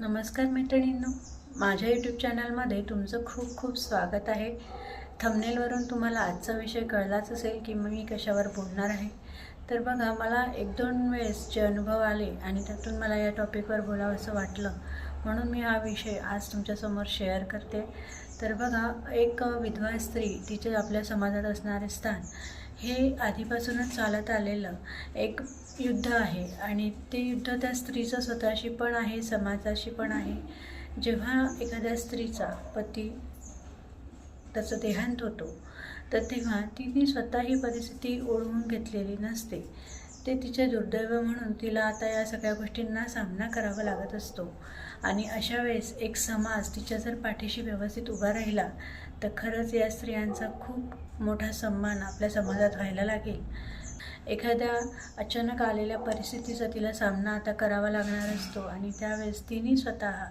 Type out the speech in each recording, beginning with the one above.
नमस्कार मैत्रिणींनो. माझ्या यूट्यूब चॅनलमध्ये तुमचं खूप खूप स्वागत आहे. थंबनेलवरून तुम्हाला आजचा विषय कळलाच असेल की मी कशावर बोलणार आहे. तर बघा मला एक दोन वेळेस जे अनुभव आले आणि त्यातून मला या टॉपिकवर बोलावं असं वाटलं. म्हणून मी हा विषय आज तुमच्यासमोर शेअर करते. तर बघा एक विधवा स्त्री तिचे आपल्या समाजात असणारे स्थान हे आधीपासूनच चालत आलेलं एक युद्ध आहे. आणि ते युद्ध त्या स्त्रीचं स्वतःशी पण आहे समाजाशी पण आहे. जेव्हा एखाद्या स्त्रीचा पती त्याचं देहांत होतो तर तेव्हा तिने स्वतः ही परिस्थिती ओढवून घेतलेली नसते. ते तिचे दुर्दैव म्हणून तिला आता या सगळ्या गोष्टींना सामना करावा लागत असतो. आणि अशा वेळेस एक समाज तिच्या जर पाठीशी व्यवस्थित उभा राहिला तर खरंच या स्त्रियांचा खूप मोठा सन्मान आपल्या समाजात व्हायला लागेल. एखाद्या अचानक आलेल्या परिस्थितीचा तिला सामना आता करावा लागणार असतो आणि त्यावेळेस तिने स्वतः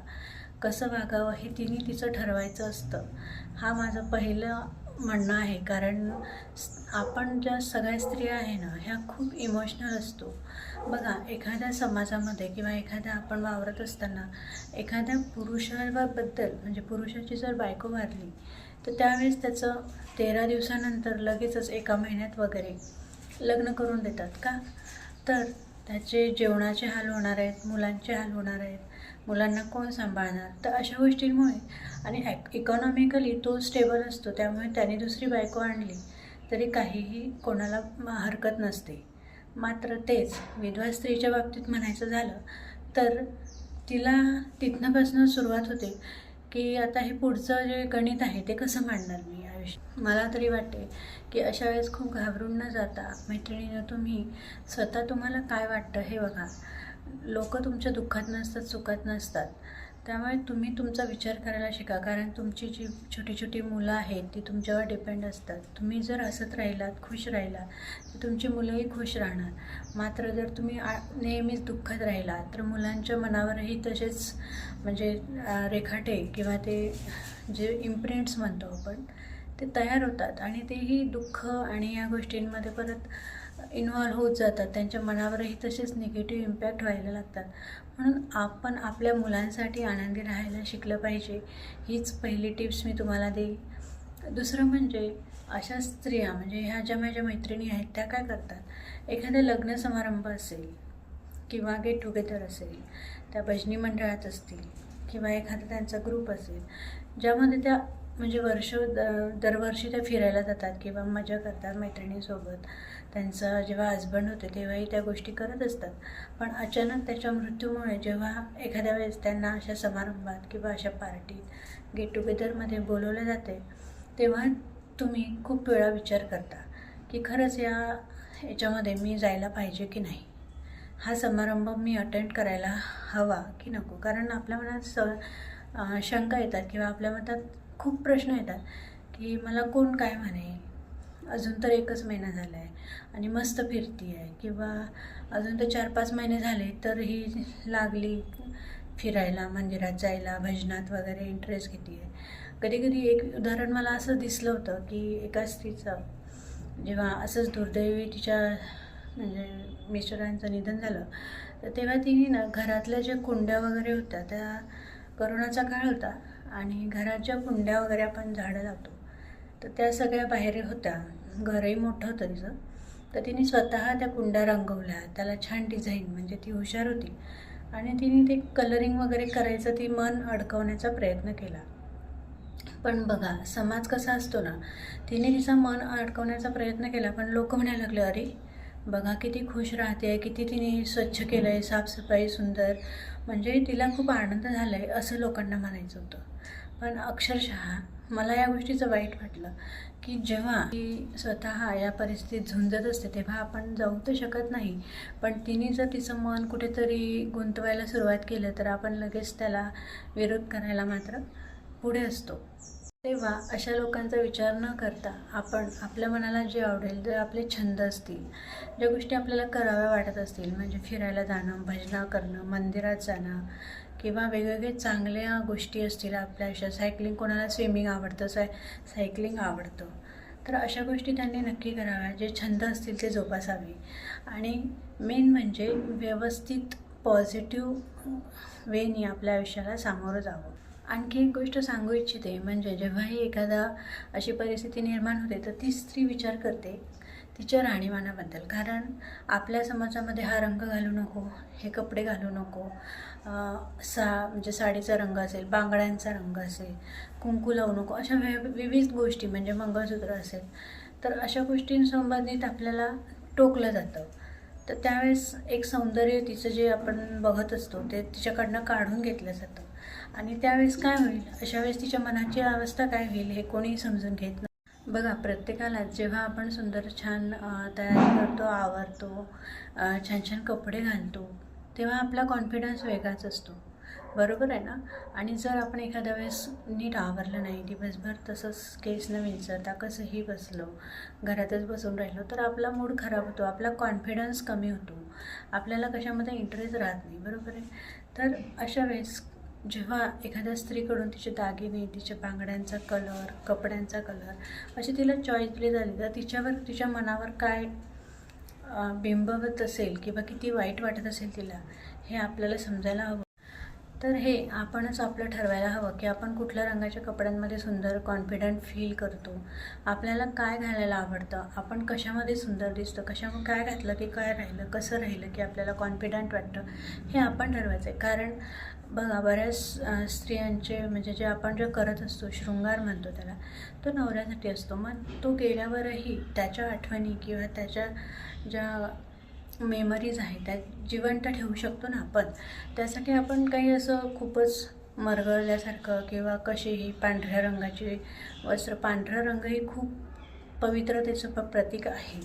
कसं वागावं हे तिने तिचं ठरवायचं असतं. हा माझं पहिलं म्हणणं आहे. कारण आपण ज्या सगळ्या स्त्रिया आहे ना ह्या खूप इमोशनल असतो. बघा एखाद्या समाजामध्ये किंवा एखाद्या आपण वावरत असताना एखाद्या पुरुषाबद्दल म्हणजे पुरुषाची जर बायको वारली तर त्यावेळेस त्याचं तेरा दिवसानंतर लगेचच एका महिन्यात वगैरे लग्न करून देतात का? तर त्याचे जेवणाचे हाल होणार आहेत मुलांचे हाल होणार आहेत मुलांना कोण सांभाळणार? तर अशा गोष्टींमुळे आणि ॲक इकॉनॉमिकली तो स्टेबल असतो त्यामुळे त्याने दुसरी बायको आणली तरी काहीही कोणाला हरकत नसते. मात्र तेच विधवा स्त्रीच्या बाबतीत म्हणायचं झालं तर तिला तिथनंपासून सुरुवात होते. की आता हे पुढचं जे गणित आहे ते कसं मांडणार मी आयुष्य? मला तरी वाटते की अशा वेळेस खूप घाबरून न जाता मैत्रिणीनं तुम्ही स्वतः तुम्हाला काय वाटतं हे बघा. लोक तुमच्या दुःखात नसतात सुखात नसतात. त्यामुळे तुम्ही तुमचा विचार करायला शिका. कारण तुमची जी छोटी छोटी मुलं आहेत ती तुमच्यावर डिपेंड असतात. तुम्ही जर हसत राहिलात खुश राहिलात तर तुमची मुलंही खुश राहणार. मात्र जर तुम्ही आ नेहमीच दुःखात राहिलात तर मुलांच्या मनावरही तसेच म्हणजे रेखाटे किंवा ते जे इम्प्रिंट्स म्हणतो आपण ते तयार होतात. आणि तेही दुःख आणि या गोष्टींमध्ये परत इन्व्हॉल्व होत जातात. त्यांच्या मनावरही तसेच निगेटिव्ह इम्पॅक्ट व्हायला लागतात. म्हणून आपण आपल्या मुलांसाठी आनंदी राहायला शिकलं पाहिजे. हीच पहिली टिप्स मी तुम्हाला देईल दुसरं म्हणजे अशा स्त्रिया म्हणजे ह्या ज्या माझ्या मैत्रिणी आहेत त्या काय करतात? एखादा लग्न समारंभ असेल किंवा गेट टुगेदर असेल त्या भजनी मंडळात असतील किंवा एखादा त्यांचा ग्रुप असेल ज्यामध्ये त्या म्हणजे वर्ष द- दरवर्षी त्या फिरायला जातात किंवा मजा करतात मैत्रिणीसोबत. त्यांचं जेव्हा हजबंड होते तेव्हाही त्या गोष्टी करत असतात. पण अचानक त्याच्या मृत्यूमुळे जेव्हा एखाद्या वेळेस त्यांना अशा समारंभात किंवा अशा पार्टीत गेट टुगेदरमध्ये बोलवलं जाते तेव्हा तुम्ही खूप वेळा विचार करता की खरंच या याच्यामध्ये मी जायला पाहिजे की नाही? हा समारंभ मी अटेंड करायला हवा की नको? कारण आपल्या मनात स शंका येतात किंवा आपल्या मनात खूप प्रश्न येतात की मला कोण काय म्हणे? अजून तर एकच महिना झाला आहे आणि मस्त फिरती आहे किंवा अजून तर चार पाच महिने झाले तर ही लागली फिरायला मंदिरात जायला भजनात वगैरे इंटरेस्ट घेते आहे कधी कधी एक उदाहरण मला असं दिसलं होतं की एका स्त्रीचं जेव्हा असंच दुर्दैवी तिच्या म्हणजे मिस्टरांचं निधन झालं तर तेव्हा तिने ना घरातल्या ज्या कुंड्या वगैरे होत्या त्या करोनाचा काळ होता आणि घरात ज्या कुंड्या वगैरे आपण झाडं लावतो तर त्या सगळ्या बाहेर होत्या. घरही मोठं होतं तिचं. तर तिने स्वतः त्या कुंड्या रंगवल्या. त्याला छान डिझाईन म्हणजे ती हुशार होती. आणि तिने ते कलरिंग वगैरे करायचं ती मन अडकवण्याचा प्रयत्न केला. पण बघा समाज कसा असतो ना तिने तिचं मन अडकवण्याचा प्रयत्न केला पण लोक म्हणायला लागले अरे बघा किती खुश राहते किती तिने स्वच्छ केलं आहे साफसफाई सुंदर. म्हणजे तिला खूप आनंद झाला आहे असं लोकांना म्हणायचं होतं. पण अक्षरशः मला या गोष्टीचं वाईट वाटलं की जेव्हा ती स्वतः या परिस्थितीत झुंजत असते तेव्हा आपण जाऊ तर शकत नाही. पण तिने जर तिचं मन कुठेतरी गुंतवायला सुरुवात केलं तर आपण लगेच त्याला विरोध करायला मात्र पुढे असतो. तेव्हा अशा लोकांचा विचार न करता आपण आपल्या मनाला जे आवडेल जे आपले छंद असतील ज्या गोष्टी आपल्याला कराव्या वाटत असतील म्हणजे फिरायला जाणं भजनं करणं मंदिरात जाणं किंवा वेगवेगळे चांगल्या गोष्टी असतील आपल्या आयुष्यात सायकलिंग कोणाला स्विमिंग आवडतं? साय सायकलिंग आवडतं. तर अशा गोष्टी त्यांनी नक्की कराव्या. जे छंद असतील ते जोपासावे. आणि मेन म्हणजे व्यवस्थित पॉझिटिव्ह वेनी आपल्या आयुष्याला सामोरं जावं. आणखी एक गोष्ट सांगू इच्छिते म्हणजे जेव्हाही एखादा अशी परिस्थिती निर्माण होते तर ती स्त्री विचार करते तिच्या राहणीमानाबद्दल कारण आपल्या समाजामध्ये हा रंग घालू नको हे कपडे घालू नको. सा म्हणजे साडीचा रंग असेल बांगड्यांचा रंग असेल कुंकू लावू नको अशा वे विविध गोष्टी म्हणजे मंगळसूत्र असेल तर अशा गोष्टींसंबंधित आपल्याला टोकलं जातं. तर त्यावेळेस एक सौंदर्य तिचं जे आपण बघत असतो ते तिच्याकडनं काढून घेतलं जातं. आणि त्यावेळेस काय होईल? अशा वेळेस तिच्या मनाची अवस्था काय होईल हे कोणीही समजून घेत नाही बघा प्रत्येकाला जेव्हा आपण सुंदर छान तयारी करतो आवरतो छान छान कपडे घालतो तेव्हा आपला कॉन्फिडन्स वेगळाच असतो. बरोबर आहे ना? आणि जर आपण एखाद्या वेळेस नीट आवरलं नाही दिवसभर तसंच केस न विंचरता कसंही बसलो घरातच बसून राहिलो तर आपला मूड खराब होतो आपला कॉन्फिडन्स कमी होतो. आपल्याला कशामध्ये इंटरेस्ट राहत नाही बरोबर आहे? तर अशा वेळेस जेव्हा एखाद्या स्त्रीकडून तिचे दागिने तिच्या बांगड्यांचा कलर कपड्यांचा कलर अशी तिला चॉईस दिली झाली तर तिच्यावर तिच्या मनावर काय बिंबवत असेल किंवा किती वाईट वाटत असेल तिला हे आपल्याला समजायला हवं. तर हे आपणच आपलं ठरवायला हवं की आपण कुठल्या रंगाच्या कपड्यांमध्ये सुंदर कॉन्फिडंट फील करतो. आपल्याला काय घालायला आवडतं? आपण कशामध्ये सुंदर दिसतो? कशामध्ये काय घातलं की काय राहिलं? कसं राहिलं की आपल्याला कॉन्फिडंट वाटतं? हे आपण ठरवायचं आहे कारण बघा बऱ्याच स्त्रियांचे म्हणजे जे आपण जे करत असतो शृंगार म्हणतो त्याला तो नवऱ्यासाठी असतो. मग तो गेल्यावरही त्याच्या आठवणी किंवा त्याच्या ज्या मेमरीज आहेत त्या जिवंत ठेवू शकतो ना आपण. त्यासाठी आपण काही असं खूपच मरगळल्यासारखं किंवा कशीही पांढऱ्या रंगाची वस्त्र पांढरा रंगही खूप पवित्रतेचं प प्रतीक आहे.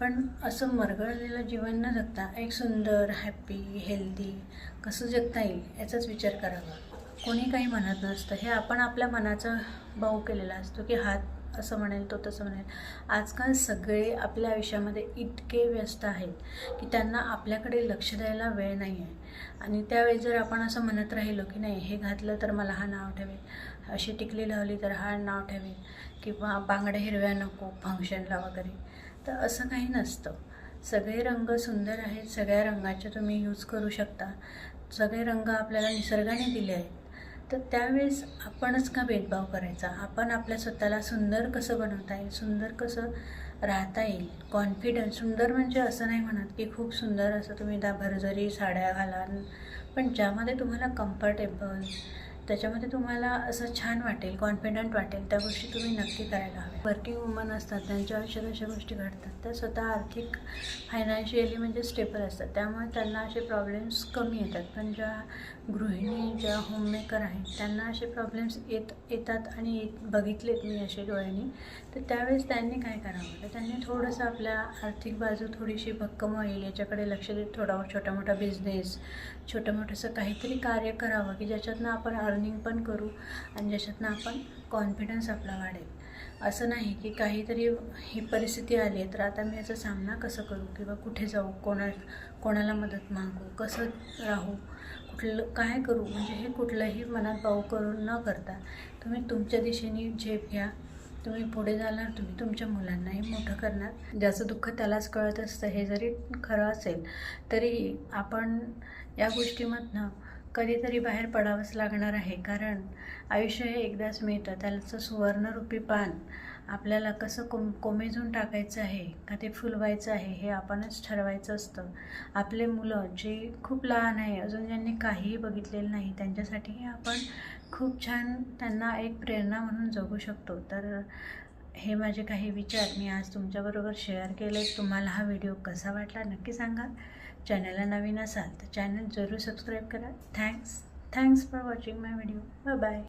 पण असं मरगळलेलं जीवन न जगता एक सुंदर हॅपी हेल्दी कसं जगता येईल याचाच विचार करावा. कोणी काही म्हणत नसतं. हे आपण आपल्या मनाचा भाऊ केलेला असतो की हात असं म्हणेल तो तसं म्हणेल. आजकाल सगळे आपल्या आयुष्यामध्ये इतके व्यस्त आहेत की त्यांना आपल्याकडे लक्ष द्यायला वेळ नाही आहे आणि त्यावेळी जर आपण असं म्हणत राहिलो की नाही हे घातलं तर मला हा नाव ठेवेल अशी टिकली लावली तर हा नाव ठेवेल किंवा बांगड्या हिरव्या नको फंक्शनला वगैरे तर असं काही नसतं. सगळे रंग सुंदर आहेत सगळ्या रंगाचे तुम्ही यूज करू शकता. सगळे रंग आपल्याला निसर्गाने दिले आहेत. तर त्यावेळेस आपणच का भेदभाव करायचा? आपण आपल्या स्वतःला सुंदर कसं बनवता येईल? सुंदर कसं राहता येईल? कॉन्फिडन्स सुंदर म्हणजे असं नाही म्हणत की खूप सुंदर असं तुम्ही दा भरजरी साड्या घालाल पण ज्यामध्ये तुम्हाला कम्फर्टेबल त्याच्यामध्ये तुम्हाला असं छान वाटेल कॉन्फिडंट वाटेल त्या गोष्टी तुम्ही नक्की करायला हव्या. वर्किंग वुमन असतात त्यांच्या आयुष्यात अशा गोष्टी घडतात. त्या स्वतः आर्थिक फायनान्शियली म्हणजे स्टेबल असतात. त्यामुळे त्यांना असे प्रॉब्लेम्स कमी येतात. पण ज्या गृहिणी ज्या होममेकर आहेत त्यांना असे प्रॉब्लेम्स येत येतात आणि येत बघितलेत मी असे डोळ्यांनी तर त्यावेळेस त्यांनी काय करावं? तर त्यांनी थोडंसं आपल्या आर्थिक बाजू थोडीशी भक्कम होईल. याच्याकडे लक्ष देत थोडा छोटा मोठा बिझनेस छोटं मोठंसं काहीतरी कार्य करावं की ज्याच्यातनं आपण अर्निंग पण करू आणि ज्याच्यातनं आपण कॉन्फिडन्स आपला वाढेल. असं नाही की काहीतरी ही परिस्थिती आली आहे तर आता मी याचा सामना कसं करू किंवा कुठे जाऊ कोणा कोणाला मदत मागू कसं राहू कुठलं काय करू? म्हणजे हे कुठलंही मनात भाऊ करून न करता तुम्ही तुमच्या दिशेने झेप घ्या. तुम्ही पुढे जाणार तुम्ही तुमच्या मुलांनाही मोठं करणार. ज्याचं दुःख त्यालाच कळत असतं हे जरी खरं असेल तरी आपण या गोष्टीमधनं कधीतरी बाहेर पडावंच लागणार आहे. कारण आयुष्य हे एकदाच मिळतं. त्याचं सुवर्णरूपी पान आपल्याला कसं कोम कोमेजून टाकायचं आहे का ते फुलवायचं आहे हे आपणच ठरवायचं असतं. आपले मुलं जे खूप लहान आहे अजून ज्यांनी काहीही बघितलेलं नाही त्यांच्यासाठी आपण खूप छान त्यांना एक प्रेरणा म्हणून जगू शकतो. तर हे माझे काही विचार मी आज तुमच्याबरोबर शेअर केले तुम्हाला हा व्हिडिओ कसा वाटला नक्की सांगा. चॅनलला नवीन असाल तर चॅनल जरूर सबस्क्राईब करा. Thanks thanks for watching my video bye bye